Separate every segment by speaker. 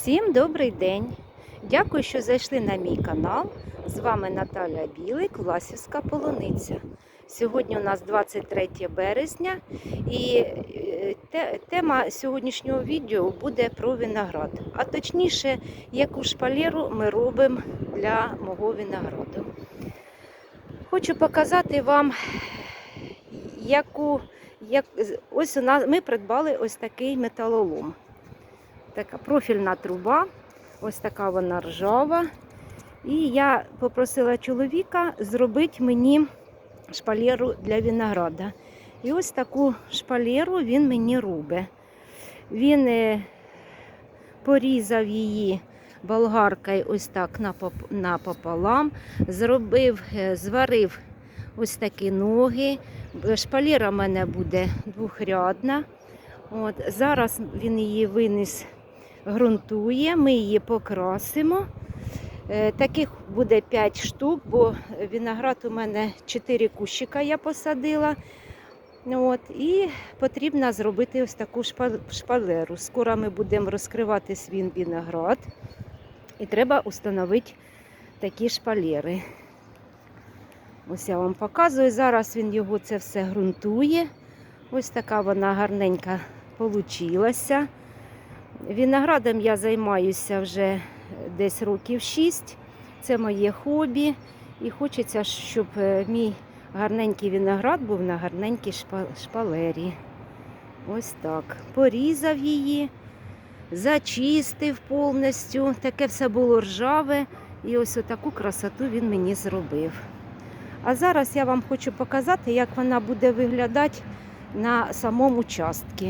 Speaker 1: Всім добрий день! Дякую, що зайшли на мій канал. З вами Наталя Білик, Власівська полуниця. Сьогодні у нас 23 березня і е, тема сьогоднішнього відео буде про виноград. А точніше, яку шпалеру ми робимо для мого винограду. Хочу показати вам, яку, як, ось у нас ми придбали ось такий металолом така профільна труба, ось така вона ржава. І я попросила чоловіка зробити мені шпалеру для винограда. І ось таку шпалеру він мені робить. Він е, порізав її болгаркою ось так напополам, зробив, е, зварив ось такі ноги. Шпалера в мене буде двохрядна. От, зараз він її виніс ґрунтує, ми її покрасимо. Е, Таких буде 5 штук, бо виноград у мене 4 кущика я посадила. От, і потрібно зробити ось таку шпалеру. Скоро ми будемо розкривати свій виноград. І треба встановити такі шпалери. Ось я вам показую. Зараз він його це все ґрунтує. Ось така вона гарненька получилася. Виноградом я займаюся вже десь років 6. Це моє хобі. І хочеться, щоб е, мій гарненький виноград був на гарненькій шпалері. Ось так. Порізав її, зачистив повністю. Таке все було ржаве. І ось таку красоту він мені зробив. А зараз я вам хочу показати, як вона буде виглядати на самому участку.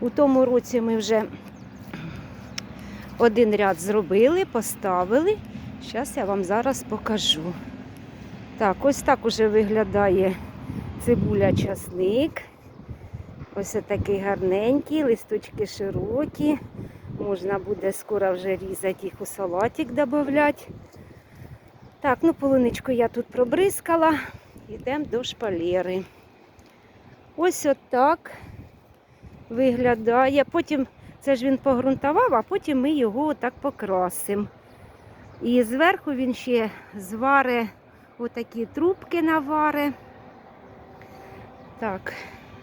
Speaker 1: У тому році ми вже один ряд зробили, поставили. Зараз я вам зараз покажу. Так, ось так уже виглядає цибуля часник. Ось такий гарненький, листочки широкі. Можна буде скоро вже різати їх у салатик додати. Так, ну полуничку я тут пробризкала. Йдемо до шпалери. Ось отак виглядає. Потім це ж він погрунтував, а потім ми його отак покрасимо. І зверху він ще зваре отакі трубки наваре. Так,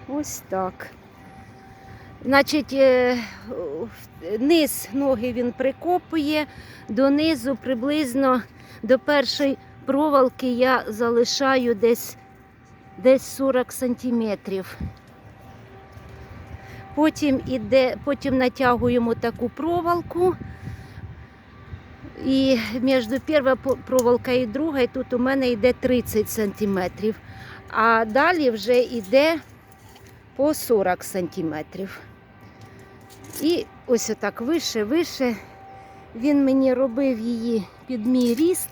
Speaker 1: ось так. Значить, е, низ ноги він прикопує, донизу приблизно до першої проволоки я залишаю десь, десь 40 сантиметрів. Потім, іде, потім натягуємо таку проволоку. І між першою проволокою і другою тут у мене йде 30 сантиметрів. А далі вже йде по 40 сантиметрів. І ось отак вище, вище. Він мені робив її під мій ріст,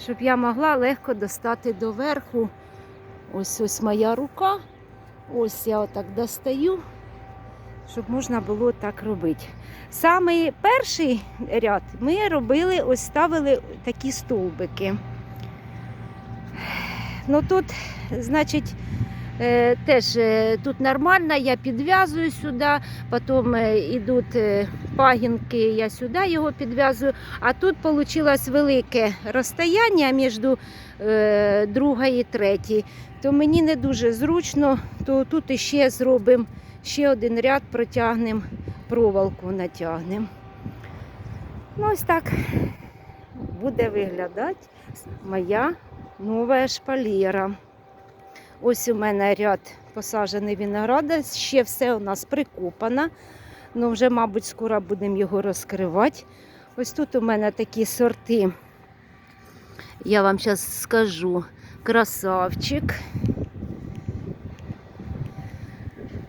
Speaker 1: щоб я могла легко достати до верху. Ось ось моя рука. Ось я отак достаю, щоб можна було так робити. Саме перший ряд ми робили, ось ставили такі стовбики. Ну тут, значить, теж е, тут нормально, я підв'язую сюди, потім е, йдуть е, пагінки, я сюди його підв'язую. А тут вийшло велике розстояння між е, другою і третьою. То мені не дуже зручно, то тут іще зробимо ще один ряд, протягнемо, проволоку натягнемо. Ну, ось так буде виглядати моя нова шпалера. Ось у мене ряд посаджений винограда, ще все у нас прикопано. Ну, вже, мабуть, скоро будемо його розкривати. Ось тут у мене такі сорти. Я вам зараз скажу. Красавчик.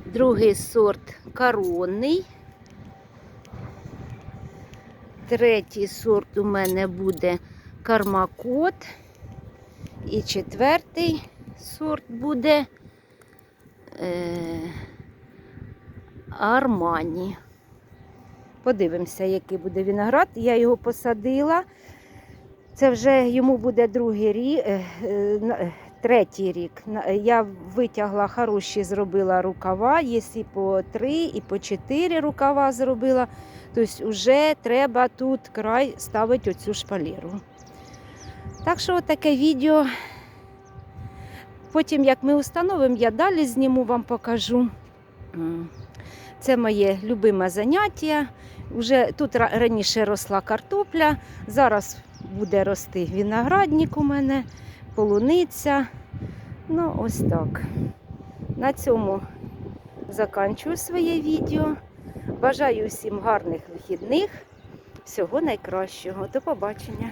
Speaker 1: Другий сорт коронний. Третій сорт у мене буде кармакот. І четвертий сорт буде е, Армані. Подивимося, який буде виноград. Я його посадила. Це вже йому буде другий рік, третій рік. Я витягла хороші, зробила рукава, і по три, і по чотири рукава зробила. Тобто вже треба тут край ставити оцю шпалеру. Так що таке відео. Потім, як ми установимо, я далі зніму, вам покажу. Це моє любиме заняття. Уже тут раніше росла картопля, зараз буде рости виноградник у мене, полуниця. Ну, ось так. На цьому заканчую своє відео. Бажаю всім гарних вихідних. Всього найкращого. До побачення.